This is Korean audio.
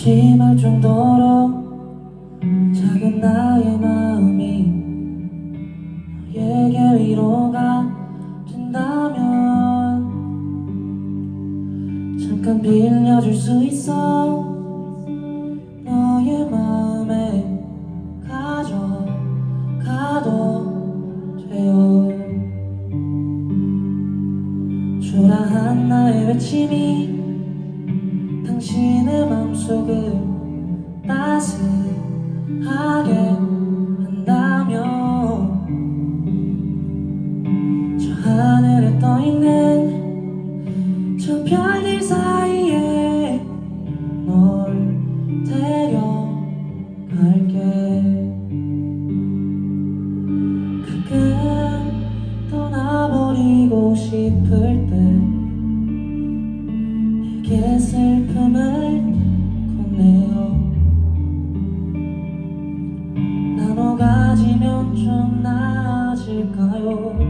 심할 정도로 작은 나의 마음이 너에게 위로가 된다면 잠깐 빌려줄 수 있어. 너의 마음에 가져가도 돼요. 초라한 나의 외침이 당신의 맘속을 따스하게 한다면 저 하늘에 떠있는 저 별들 사이에 널 데려갈게. 가끔 떠나버리고 싶을 때 내게 슬 좋네요. 나눠 가지면 좀 나아질까요?